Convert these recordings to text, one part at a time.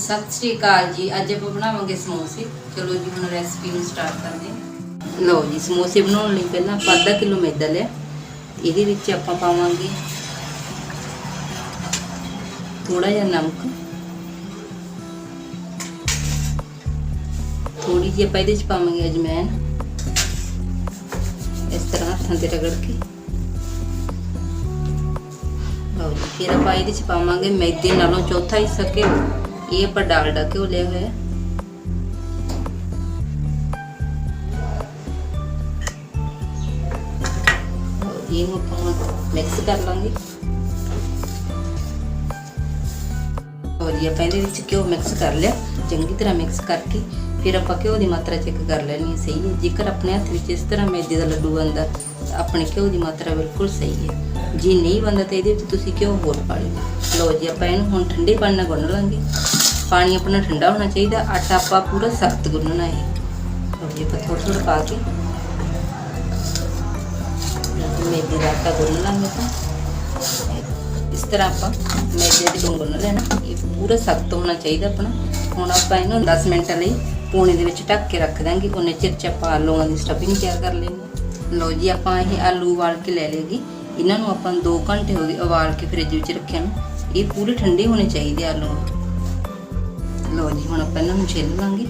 ਸਤਿ ਸ਼੍ਰੀ ਅਕਾਲ ਜੀ। ਅੱਜ ਆਪਾਂ ਬਣਾਵਾਂਗੇ ਸਮੋਸੇ। ਚਲੋ ਜੀ, ਹੁਣ ਰੈਸਪੀ ਨੂੰ ਸਟਾਰਟ ਕਰਦੇ ਲਓ ਜੀ, ਸਮੋਸੇ ਬਣਾਉਣ ਲਈ ਪਹਿਲਾਂ ਆਪਾਂ ਅੱਧਾ ਕਿਲੋ ਮੈਦਾ ਲਿਆ। ਇਹਦੇ ਵਿੱਚ ਆਪਾਂ ਪਾਵਾਂਗੇ ਥੋੜਾ ਜਿਹਾ ਨਮਕ। ਥੋੜੀ ਜਿਹੀ ਆਪਾਂ ਇਹਦੇ ਵਿੱਚ ਪਾਵਾਂਗੇ ਅਜਮੈਨ। ਇਸ ਤਰ੍ਹਾਂ ਹੱਥਾਂ ਤੇ ਰਗੜ ਕੇ। ਲਓ ਜੀ, ਫਿਰ ਆਪਾਂ ਇਹਦੇ ਵਿੱਚ ਪਾਵਾਂਗੇ ਮੈਦੇ ਨਾਲੋਂ ਚੌਥਾ ਹਿੱਸਾ ਘਿਓ। ਇਹ ਆਪਾਂ ਡਾਲਡਾ ਘਿਓ ਲਿਆ ਹੋਇਆ ਹੈ। ਇਹਨੂੰ ਆਪਾਂ ਮਿਕਸ ਕਰ ਲਾਂਗੇ। ਔਰ ਇਹ ਆਪਾਂ ਇਹਦੇ ਵਿੱਚ ਘਿਓ ਮਿਕਸ ਕਰ ਲਿਆ? ਚੰਗੀ ਤਰ੍ਹਾਂ ਮਿਕਸ ਕਰਕੇ ਫਿਰ ਆਪਾਂ ਘਿਓ ਦੀ ਮਾਤਰਾ ਚੈੱਕ ਕਰ ਲੈਣੀ ਹੈ, ਸਹੀ ਹੈ। ਜੇਕਰ ਆਪਣੇ ਹੱਥ ਵਿੱਚ ਇਸ ਤਰ੍ਹਾਂ ਮੈਦੇ ਦਾ ਲੱਡੂ ਬਣਦਾ, ਤਾਂ ਆਪਣੇ ਘਿਓ ਦੀ ਮਾਤਰਾ ਬਿਲਕੁਲ ਸਹੀ ਹੈ। ਜੇ ਨਹੀਂ ਬਣਦਾ ਤਾਂ ਇਹਦੇ ਵਿੱਚ ਤੁਸੀਂ ਘਿਓ ਹੋਰ ਪਾ ਲਿਓ। ਲਓ ਜੀ, ਆਪਾਂ ਇਹਨੂੰ ਹੁਣ ਠੰਡੇ ਪਾਣੀ ਨਾਲ ਗੁੰਨ ਲਾਂਗੇ। ਪਾਣੀ ਆਪਣਾ ਠੰਡਾ ਹੋਣਾ ਚਾਹੀਦਾ, ਆਟਾ ਆਪਾਂ ਪੂਰਾ ਸਖਤ ਗੁੰਨਣਾ ਹੈ। ਲਓ ਜੀ, ਆਪਾਂ ਥੋੜਾ ਥੋੜਾ ਪਾ ਕੇ ਮੈਦੇ ਦਾ ਆਟਾ ਗੁੰਨ ਲਾਂਗੇ ਤਾਂ ਇਸ ਤਰ੍ਹਾਂ ਆਪਾਂ ਮੈਦੇ ਦੇ ਗੁੰਨ ਲੈਣਾ। ਇਹ ਪੂਰਾ ਸਖਤ ਹੋਣਾ ਚਾਹੀਦਾ ਆਪਣਾ। ਹੁਣ ਆਪਾਂ ਇਹਨੂੰ 10 ਮਿੰਟ ਲਈ ਪੂਣੇ ਦੇ ਵਿੱਚ ਢੱਕ ਕੇ ਰੱਖ ਦਾਂਗੇ। ਉਹਨੇ ਚਿਰ ਚ ਆਪਾਂ ਆਲੂਆਂ ਦੀ ਸਟਫਿੰਗ ਤਿਆਰ ਕਰ ਲੈਣੀ ਲਓ ਜੀ, ਆਪਾਂ ਇਹ ਆਲੂ ਉਬਾਲ ਕੇ ਲੈ ਲਏਗੀ। ਇਹਨਾਂ ਨੂੰ ਆਪਾਂ 2 ਘੰਟੇ ਹੋ ਗਏ ਉਬਾਲ ਕੇ ਫ੍ਰਿਜ ਵਿੱਚ ਰੱਖਿਆ ਨੂੰ। ਇਹ ਪੂਰੇ ਠੰਡੇ ਹੋਣੇ ਚਾਹੀਦੇ ਆਲੂ ਲਓ ਜੀ, ਹੁਣ ਆਪਾਂ ਨੂੰ ਛਿੱਲ ਲਾਂਗੇ।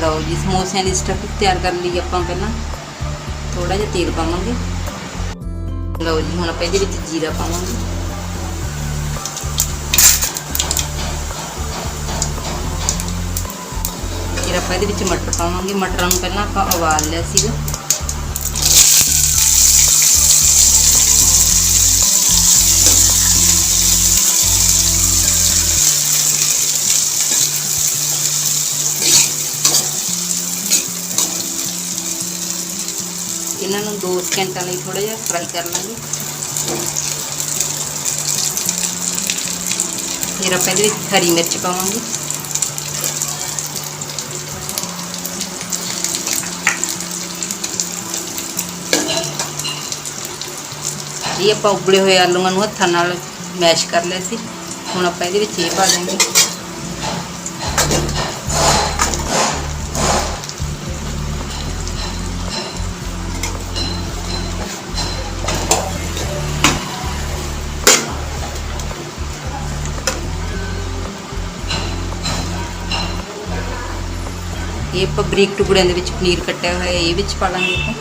ਲਓ ਜੀ, ਸਮੋਸਿਆਂ ਦੀ ਸਟਫਿੰਗ ਤਿਆਰ ਕਰਨ ਲਈ ਆਪਾਂ ਪਹਿਲਾਂ ਥੋੜਾ ਜਿਹਾ ਤੇਲ ਪਾਵਾਂਗੇ। ਲਓ ਜੀ, ਹੁਣ ਆਪਾਂ ਇਹਦੇ ਵਿੱਚ ਜੀਰਾ ਪਾਵਾਂਗੇ। ਫਿਰ ਆਪਾਂ ਇਹਦੇ ਵਿੱਚ ਮਟਰ ਪਾਵਾਂਗੇ। ਮਟਰਾਂ ਨੂੰ ਪਹਿਲਾਂ ਆਪਾਂ ਉਬਾਲ ਲਿਆ ਸੀਗਾ। ਇਹਨਾਂ ਨੂੰ 2 ਸਕਿੰਟਾਂ ਲਈ ਥੋੜਾ ਜਿਹਾ ਫਰਾਈ ਕਰ ਲਾਂਗੇ। ਫਿਰ ਆਪਾਂ ਇਹਦੇ ਵਿੱਚ ਹਰੀ ਮਿਰਚ ਪਾਵਾਂਗੇ। ਇਹ ਆਪਾਂ ਉਬਲੇ ਹੋਏ ਆਲੂਆਂ ਨੂੰ ਹੱਥਾਂ ਨਾਲ ਮੈਸ਼ ਕਰ ਲਿਆ ਸੀ। ਹੁਣ ਆਪਾਂ ਇਹਦੇ ਵਿੱਚ ਇਹ ਪਾ ਦਾਂਗੇ ਇਹ ਆਪਾਂ ਬਰੀਕ ਟੁਕੜਿਆਂ ਦੇ ਵਿੱਚ ਪਨੀਰ ਕੱਟਿਆ ਹੋਇਆ ਇਹ ਵਿੱਚ ਪਾ ਲਾਂਗੇ ਆਪਾਂ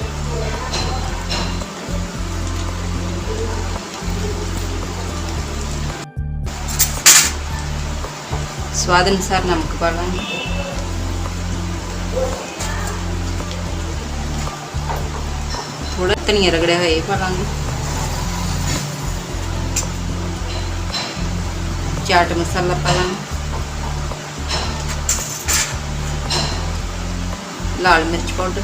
ਸਵਾਦ ਅਨੁਸਾਰ ਨਮਕ ਪਾ ਲਾਂਗੇ ਥੋੜਾ ਧਨੀਆ ਰਗੜਿਆ ਹੋਇਆ ਇਹ ਪਾ ਲਾਂਗੇ ਚਾਟ ਮਸਾਲਾ ਪਾ ਲਾਂਗੇ ਲਾਲ ਮਿਰਚ ਪਾਊਡਰ।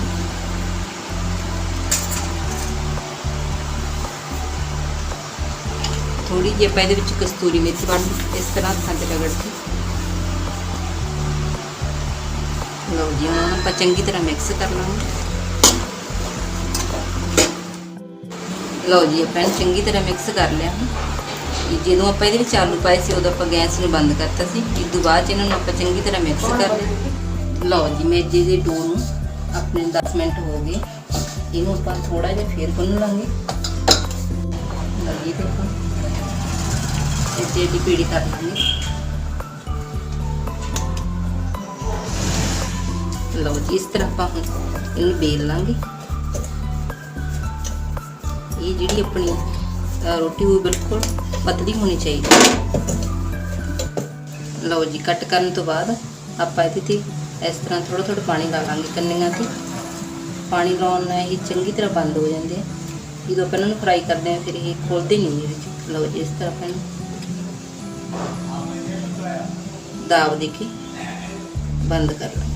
ਥੋੜੀ ਜਿਹੀ ਆਪਾਂ ਇਹਦੇ ਵਿੱਚ ਕਸਤੂਰੀ ਮੇਥੀ ਪਾ ਇਸ ਤਰ੍ਹਾਂ ਹੱਥਾਂ ਤੇ ਰਗੜ ਕੇ। ਲਓ ਜੀ, ਹੁਣ ਆਪਾਂ ਚੰਗੀ ਤਰ੍ਹਾਂ ਮਿਕਸ ਕਰ ਲਾਂਗੇ। ਲਓ ਜੀ, ਆਪਾਂ ਇਹਨੂੰ ਚੰਗੀ ਤਰ੍ਹਾਂ ਮਿਕਸ ਕਰ ਲਿਆ। ਜਦੋਂ ਆਪਾਂ ਇਹਦੇ ਵਿੱਚ ਆਲੂ ਪਾਏ ਸੀ, ਉਦੋਂ ਆਪਾਂ ਗੈਸ ਨੂੰ ਬੰਦ ਕਰਤਾ ਸੀ। ਇਸ ਤੋਂ ਬਾਅਦ 'ਚ ਇਹਨਾਂ ਨੂੰ ਆਪਾਂ ਚੰਗੀ ਤਰ੍ਹਾਂ ਮਿਕਸ ਕਰ ਲਿਆ। ਲਓ ਜੀ ਮੇਜੇ ਦੇ ਡੋ ਨੂੰ ਆਪਣੇ 10 ਮਿੰਟ ਹੋ ਗਏ। ਇਹਨੂੰ ਆਪਾਂ ਥੋੜਾ ਜਿਹਾ ਫੇਰ ਗੁੰਨ ਲਾਂਗੇ। ਲਓ ਜੀ ਦੇਖੋ। ਇਹ ਜਿਹੜੀ ਪੀੜੀ ਕਰ ਲਾਂਗੇ ਲਓ ਜੀ, ਇਸ ਤਰ੍ਹਾਂ ਆਪਾਂ ਹੁਣ ਇਹਨੂੰ ਬੇਲ ਲਾਂਗੇ। ਇਹ ਜਿਹੜੀ ਆਪਣੀ ਰੋਟੀ ਉਹ ਬਿਲਕੁਲ ਪਤਲੀ ਹੋਣੀ ਚਾਹੀਦੀ ਲਓ ਜੀ, ਕੱਟ ਕਰਨ ਤੋਂ ਬਾਅਦ ਆਪਾਂ ਇਹਦੇ ਤੇ ਇਸ ਤਰ੍ਹਾਂ ਥੋੜਾ ਥੋੜਾ ਪਾਣੀ ਲਾ ਲਾਂਗੇ ਕੰਨੀਆਂ ਤੇ। ਪਾਣੀ ਲਾਉਣ ਨਾਲ ਇਹ ਚੰਗੀ ਤਰ੍ਹਾਂ ਬੰਦ ਹੋ ਜਾਂਦੇ ਆ। ਜਦੋਂ ਆਪਾਂ ਇਹਨਾਂ ਨੂੰ ਫਰਾਈ ਕਰਦੇ ਆ ਫਿਰ ਇਹ ਖੋਲਦੇ ਨਹੀਂ ਇਹਦੇ ਵਿੱਚ। ਲਓ ਇਸ ਤਰ੍ਹਾਂ ਆਪਾਂ ਇਹਨੂੰ ਦਾਬ ਦੇ ਕੇ ਬੰਦ ਕਰ ਲਾਂਗੇ।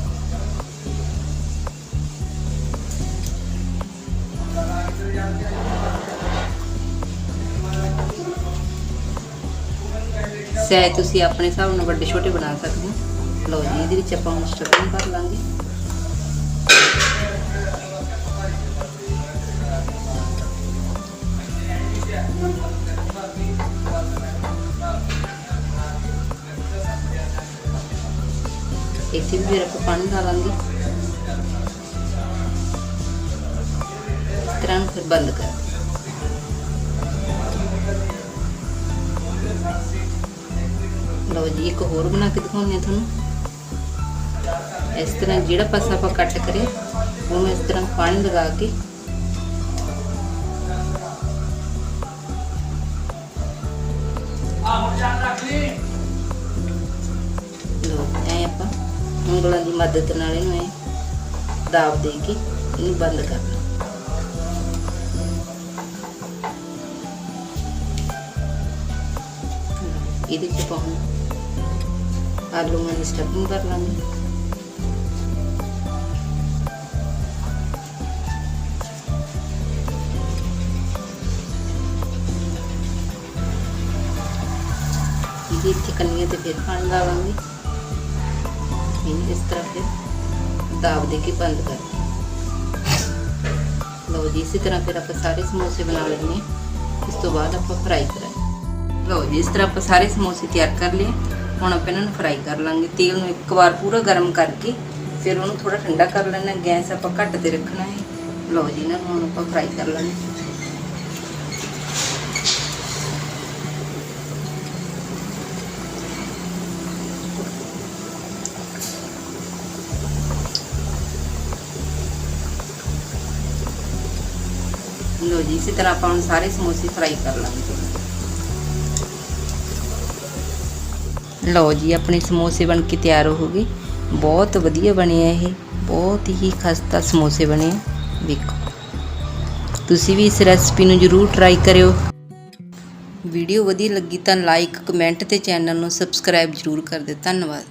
ਚਾਹੇ ਤੁਸੀਂ ਆਪਣੇ ਹਿਸਾਬ ਨਾਲ ਵੱਡੇ ਛੋਟੇ ਬਣਾ ਸਕਦੇ ਹੋ। ਲਓ ਜੀ, ਇਹਦੇ ਵਿੱਚ ਆਪਾਂ ਹੁਣ ਸਟਫਿੰਗ ਭਰ ਲਾਂਗੇ। ਇੱਥੇ ਵੀ ਫਿਰ ਆਪਾਂ ਪਾਣੀ ਡਾਲਾਂਗੇ ਇਸ ਤਰ੍ਹਾਂ ਨੂੰ ਫਿਰ ਬੰਦ ਕਰ। ਲਓ ਜੀ, ਇੱਕ ਹੋਰ ਬਣਾ ਕੇ ਦਿਖਾਉਂਦੇ ਹਾਂ ਤੁਹਾਨੂੰ। ਇਸ ਤਰ੍ਹਾਂ ਜਿਹੜਾ ਪਾਸਾ ਆਪਾਂ ਕੱਟ ਕਰਿਆ ਉਹਨੂੰ ਇਸ ਤਰ੍ਹਾਂ ਪਾਣੀ ਲਗਾ ਕੇ। ਲਓ ਐ ਆਪਾਂ ਉਂਗਲਾਂ ਦੀ ਮਦਦ ਨਾਲ ਇਹਨੂੰ ਐ ਦਾਬ ਦੇ ਕੇ ਇਹਨੂੰ ਬੰਦ ਕਰਨਾ ਇਹਦੇ ਚ ਪਾਉਂ ਆਲੂਆਂ ਦੀ ਸਟਫਿੰਗ ਕਰ ਲਾਂਗੇ। ਇਹਦੇ ਇੱਥੇ ਕੰਨੀਆਂ ਤੇ ਫਿਰ ਪਾਣੀ ਲਾਵਾਂਗੇ। ਇਹਨੂੰ ਇਸ ਤਰ੍ਹਾਂ ਫਿਰ ਦਾਬ ਦੇ ਕੇ ਬੰਦ ਕਰ। ਲਓ ਜੀ, ਇਸੇ ਤਰ੍ਹਾਂ ਫਿਰ ਆਪਾਂ ਸਾਰੇ ਸਮੋਸੇ ਬਣਾ ਲੈਣੇ ਇਸ ਤੋਂ ਬਾਅਦ ਆਪਾਂ ਫਰਾਈ ਕਰਾਂਗੇ। ਲਓ ਜੀ, ਇਸ ਤਰ੍ਹਾਂ ਆਪਾਂ ਸਾਰੇ ਸਮੋਸੇ ਤਿਆਰ ਕਰ ਲਏ। ਹੁਣ ਆਪਾਂ ਇਹਨਾਂ ਨੂੰ ਫਰਾਈ ਕਰ ਲਾਂਗੇ। ਤੇਲ ਨੂੰ ਇੱਕ ਵਾਰ ਪੂਰਾ ਗਰਮ ਕਰਕੇ ਫਿਰ ਉਹਨੂੰ ਥੋੜਾ ਠੰਡਾ ਕਰ ਲੈਣਾ। ਗੈਸ ਆਪਾਂ ਘੱਟ ਤੇ ਰੱਖਣਾ ਹੈ। ਲਓ ਜੀ, ਇਹਨਾਂ ਨੂੰ ਹੁਣ ਆਪਾਂ ਫਰਾਈ ਕਰ ਲੈਣਾ ਲਓ ਜੀ, ਇਸੇ ਤਰ੍ਹਾਂ ਆਪਾਂ ਹੁਣ ਸਾਰੇ ਸਮੋਸੇ ਫਰਾਈ ਕਰ ਲਾਂਗੇ। ਲਓ ਜੀ, ਆਪਣੇ ਸਮੋਸੇ ਬਣ ਕੇ ਤਿਆਰ ਹੋ ਗਏ। ਬਹੁਤ ਵਧੀਆ ਬਣੇ ਆ ਇਹ, ਬਹੁਤ ਹੀ ਖਸਤਾ ਸਮੋਸੇ ਬਣੇ ਆ। ਵੇਖੋ। ਤੁਸੀਂ ਵੀ ਇਸ ਰੈਸਪੀ ਨੂੰ ਜਰੂਰ ਟਰਾਈ ਕਰਿਓ। ਵੀਡੀਓ ਵਧੀਆ ਲੱਗੀ ਤਾਂ ਲਾਈਕ ਕਮੈਂਟ ਤੇ ਚੈਨਲ ਨੂੰ ਸਬਸਕ੍ਰਾਈਬ ਜਰੂਰ ਕਰ ਦਿਓ। ਧੰਨਵਾਦ।